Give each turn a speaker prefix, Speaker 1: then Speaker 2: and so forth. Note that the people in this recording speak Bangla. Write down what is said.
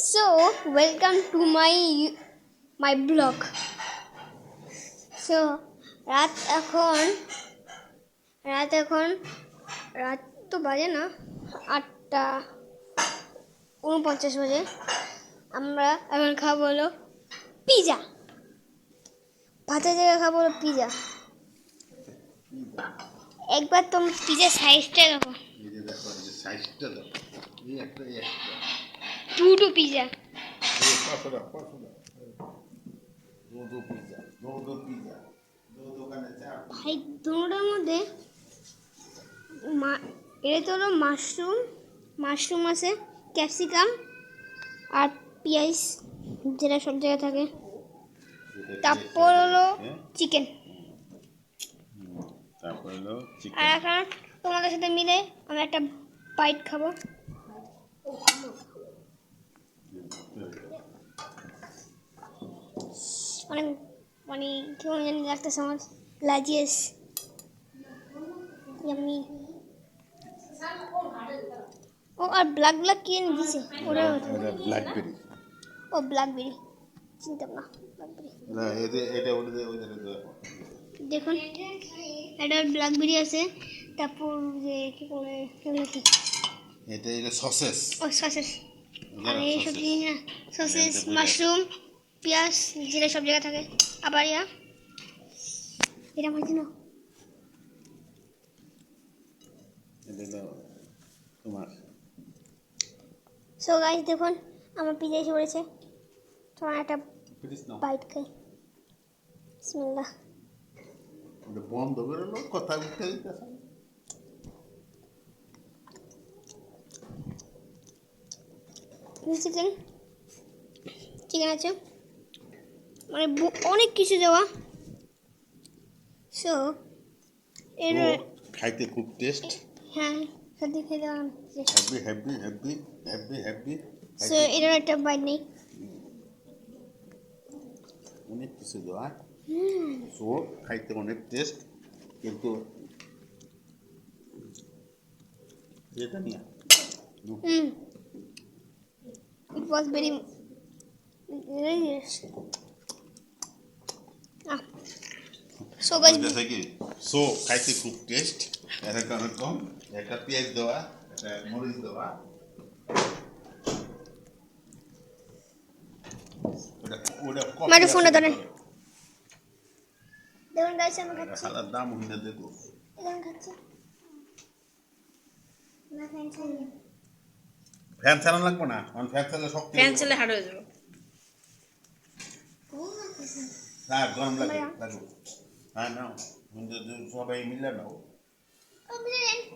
Speaker 1: So, welcome to my my blog. So, রাত এখন রাত এখন রাত তো বাজে না আটটা উনপঞ্চাশ বাজে। আমরা এখন খাব হলো পিজা ভাতের জায়গায় খাব হলো পিজা একবার তো পিজা সাইজটা দেখো।
Speaker 2: সাইজটা দেখো একটা। একটা
Speaker 1: দুটো পিজা ভাই দুটোর মধ্যে এটা তো হলো মাশরুম মাশরুম আছে ক্যাপসিকাম আর পেঁয়াজ যেটা সব জায়গায় থাকে। তারপর হলো চিকেন। আর এখন তোমাদের সাথে মিলে আমরা একটা বাইট খাব। অনেক মানে কেমন জানি লাগতেছে আমার লাজিয়েস ইয়াম্মি ও আর ব্ল্যাক ব্ল্যাক কি এনে দিছে? ওটা
Speaker 2: ব্ল্যাকবেরি
Speaker 1: ও ব্ল্যাকবেরি চিনতাম না দেখুন এটা ব্ল্যাকবেরি আছে। তারপর যে কি করে এগুলো কি?
Speaker 2: এটা এটা সসেস
Speaker 1: ও সসেস আর এইসব জিনিস না। সসেস মাশরুম পেঁয়াজ যেটা সব জায়গায় থাকে। আবার ইয়া এটা
Speaker 2: হলো তোমার।
Speaker 1: সো গাইস দেখুন আমার পিজা এসে পড়েছে। তোমার একটা বাইট খাই। বিসমিল্লাহ
Speaker 2: বন্ধ করে লো কথা উঠে দিতেছে
Speaker 1: চিকেন চিকেন আছে? মানে অনেক কিছু দেওয়া। সো এর
Speaker 2: খাইতে খুব টেস্ট
Speaker 1: হ্যাঁ সাথে খেয়ে দেওয়া
Speaker 2: happy happy happy happy happy
Speaker 1: so এটার একটা বাইট নেই।
Speaker 2: অনেক কিছু দেওয়া। সো খাইতে অনেক টেস্ট কিন্তু এটা নিয়ে।
Speaker 1: হুম। It was very so guys
Speaker 2: জেসে কি? সো খাইতে খুব টেস্ট এরকম এরকম একটা পেঁয়াজ দেওয়া একটা মরিচ দেওয়া।
Speaker 1: মারো ফোনটা ধরেন। দেখুন গাইস আমি খাচ্ছি।
Speaker 2: খালার দাম হইনা দেখো
Speaker 1: এখন খাচ্ছি। না ফ্যান চালিয়ে
Speaker 2: ফ্যান চালানো লাগবে না? কারণ ফ্যান চালালে শক্তি
Speaker 3: ফ্যান চলে হার্ড হয়ে যাবে।
Speaker 2: না গরম লাগে লাগবে হ্যাঁ নাও সবাই মিলে নাও
Speaker 1: ও বিরিয়ানি